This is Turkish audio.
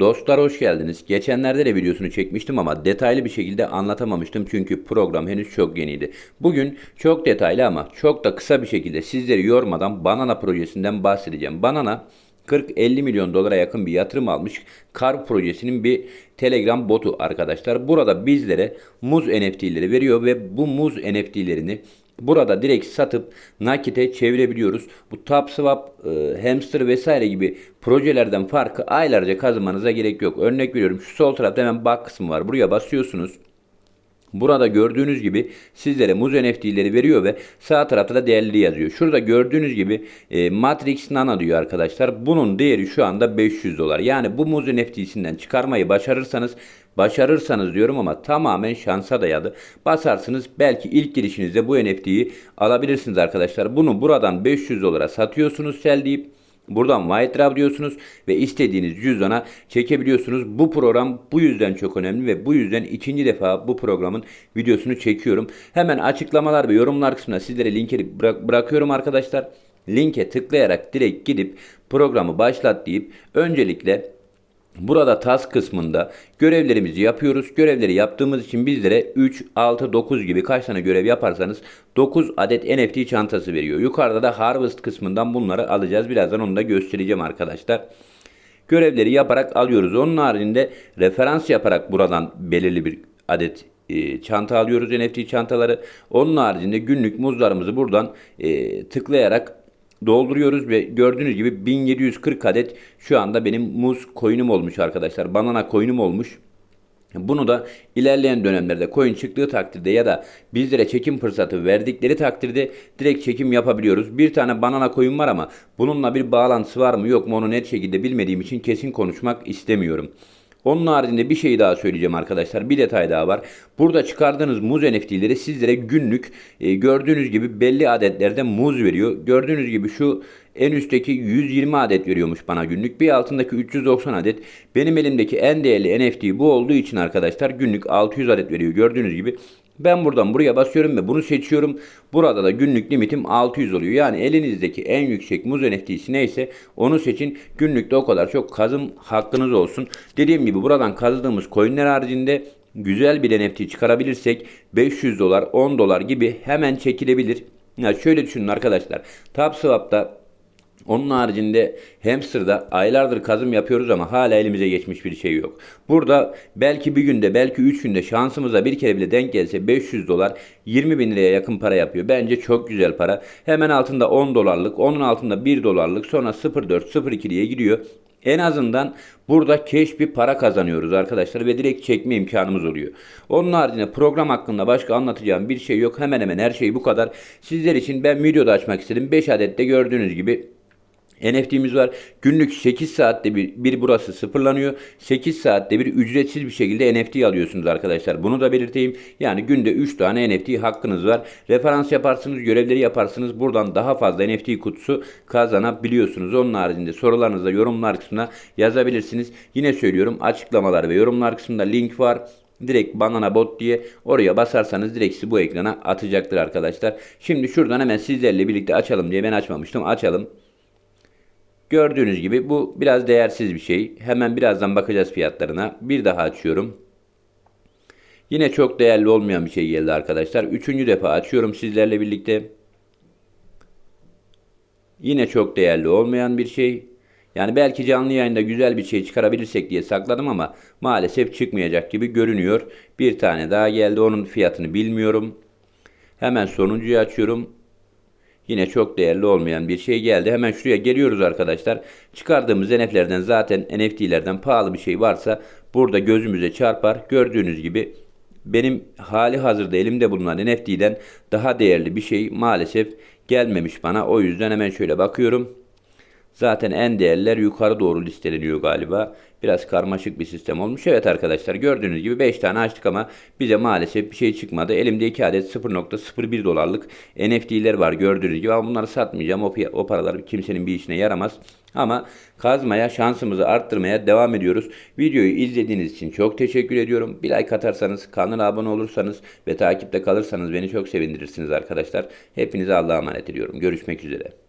Dostlar hoş geldiniz. Geçenlerde de videosunu çekmiştim ama detaylı bir şekilde anlatamamıştım çünkü program henüz çok yeniydi. Bugün çok detaylı ama çok da kısa bir şekilde sizleri yormadan Banana projesinden bahsedeceğim. Banana 40-50 milyon dolara yakın bir yatırım almış Kar projesinin bir Telegram botu arkadaşlar. Burada bizlere muz NFT'leri veriyor ve bu muz NFT'lerini Burada direkt satıp nakite çevirebiliyoruz. Bu TapSwap, e, Hamster vesaire gibi projelerden farkı aylarca kazanmanıza gerek yok. Örnek veriyorum şu sol tarafta hemen bak kısmı var. Buraya basıyorsunuz. Burada gördüğünüz gibi sizlere muz NFT'leri veriyor ve sağ tarafta da değerleri yazıyor. Şurada gördüğünüz gibi e, Matrix Nano diyor arkadaşlar. Bunun değeri şu anda 500 dolar. Yani bu muz NFT'sinden çıkarmayı başarırsanız Başarırsanız diyorum ama tamamen şansa dayalı. Basarsınız belki ilk girişinizde bu NFT'yi alabilirsiniz arkadaşlar. Bunu buradan 500 dolara satıyorsunuz sel deyip Buradan White diyorsunuz ve istediğiniz cüzdana çekebiliyorsunuz. Bu program bu yüzden çok önemli ve bu yüzden ikinci defa bu programın videosunu çekiyorum. Hemen açıklamalar ve yorumlar kısmına sizlere linki bırak bırakıyorum arkadaşlar. Linke tıklayarak direkt gidip programı başlat deyip öncelikle Burada task kısmında görevlerimizi yapıyoruz. Görevleri yaptığımız için bizlere 3, 6, 9 gibi kaç tane görev yaparsanız 9 adet NFT çantası veriyor. Yukarıda da harvest kısmından bunları alacağız. Birazdan onu da göstereceğim arkadaşlar. Görevleri yaparak alıyoruz. Onun haricinde referans yaparak buradan belirli bir adet e, çanta alıyoruz NFT çantaları. Onun haricinde günlük muzlarımızı buradan e, tıklayarak dolduruyoruz ve gördüğünüz gibi 1740 adet şu anda benim muz koyunum olmuş arkadaşlar. Banana koyunum olmuş. Bunu da ilerleyen dönemlerde coin çıktığı takdirde ya da bizlere çekim fırsatı verdikleri takdirde direkt çekim yapabiliyoruz. Bir tane banana koyun var ama bununla bir bağlantısı var mı yok mu onu net şekilde bilmediğim için kesin konuşmak istemiyorum. Onun haricinde bir şey daha söyleyeceğim arkadaşlar. Bir detay daha var. Burada çıkardığınız muz NFT'leri sizlere günlük e, gördüğünüz gibi belli adetlerde muz veriyor. Gördüğünüz gibi şu en üstteki 120 adet veriyormuş bana günlük. Bir altındaki 390 adet. Benim elimdeki en değerli NFT bu olduğu için arkadaşlar günlük 600 adet veriyor. Gördüğünüz gibi ben buradan buraya basıyorum ve bunu seçiyorum. Burada da günlük limitim 600 oluyor. Yani elinizdeki en yüksek muz NFT'si neyse onu seçin. Günlükte o kadar çok kazım hakkınız olsun. Dediğim gibi buradan kazdığımız coinler haricinde güzel bir NFT çıkarabilirsek 500 dolar 10 dolar gibi hemen çekilebilir. Ya şöyle düşünün arkadaşlar. TapSwap'ta onun haricinde hamster'da aylardır kazım yapıyoruz ama hala elimize geçmiş bir şey yok. Burada belki bir günde belki 3 günde şansımıza bir kere bile denk gelse 500 dolar 20 bin liraya yakın para yapıyor. Bence çok güzel para. Hemen altında 10 dolarlık, onun altında 1 dolarlık sonra 0.4 0.2 diye gidiyor. En azından burada keş bir para kazanıyoruz arkadaşlar ve direkt çekme imkanımız oluyor. Onun haricinde program hakkında başka anlatacağım bir şey yok. Hemen hemen her şey bu kadar. Sizler için ben videoda açmak istedim. 5 adet de gördüğünüz gibi NFT'miz var. Günlük 8 saatte bir, bir burası sıfırlanıyor. 8 saatte bir ücretsiz bir şekilde NFT alıyorsunuz arkadaşlar. Bunu da belirteyim. Yani günde 3 tane NFT hakkınız var. Referans yaparsınız, görevleri yaparsınız. Buradan daha fazla NFT kutusu kazanabiliyorsunuz. Onun haricinde sorularınızı da yorumlar kısmına yazabilirsiniz. Yine söylüyorum açıklamalar ve yorumlar kısmında link var. Direkt banana bot diye oraya basarsanız direkt sizi bu ekrana atacaktır arkadaşlar. Şimdi şuradan hemen sizlerle birlikte açalım diye ben açmamıştım. Açalım. Gördüğünüz gibi bu biraz değersiz bir şey. Hemen birazdan bakacağız fiyatlarına. Bir daha açıyorum. Yine çok değerli olmayan bir şey geldi arkadaşlar. Üçüncü defa açıyorum sizlerle birlikte. Yine çok değerli olmayan bir şey. Yani belki canlı yayında güzel bir şey çıkarabilirsek diye sakladım ama maalesef çıkmayacak gibi görünüyor. Bir tane daha geldi. Onun fiyatını bilmiyorum. Hemen sonuncuyu açıyorum. Yine çok değerli olmayan bir şey geldi. Hemen şuraya geliyoruz arkadaşlar. Çıkardığımız NF'lerden zaten NFT'lerden pahalı bir şey varsa burada gözümüze çarpar. Gördüğünüz gibi benim hali hazırda elimde bulunan NFT'den daha değerli bir şey maalesef gelmemiş bana. O yüzden hemen şöyle bakıyorum. Zaten en değerler yukarı doğru listeleniyor galiba. Biraz karmaşık bir sistem olmuş. Evet arkadaşlar gördüğünüz gibi 5 tane açtık ama bize maalesef bir şey çıkmadı. Elimde 2 adet 0.01 dolarlık NFT'ler var gördüğünüz gibi ama bunları satmayacağım. O, o paralar kimsenin bir işine yaramaz. Ama kazmaya, şansımızı arttırmaya devam ediyoruz. Videoyu izlediğiniz için çok teşekkür ediyorum. Bir like atarsanız, kanala abone olursanız ve takipte kalırsanız beni çok sevindirirsiniz arkadaşlar. Hepinize Allah'a emanet ediyorum. Görüşmek üzere.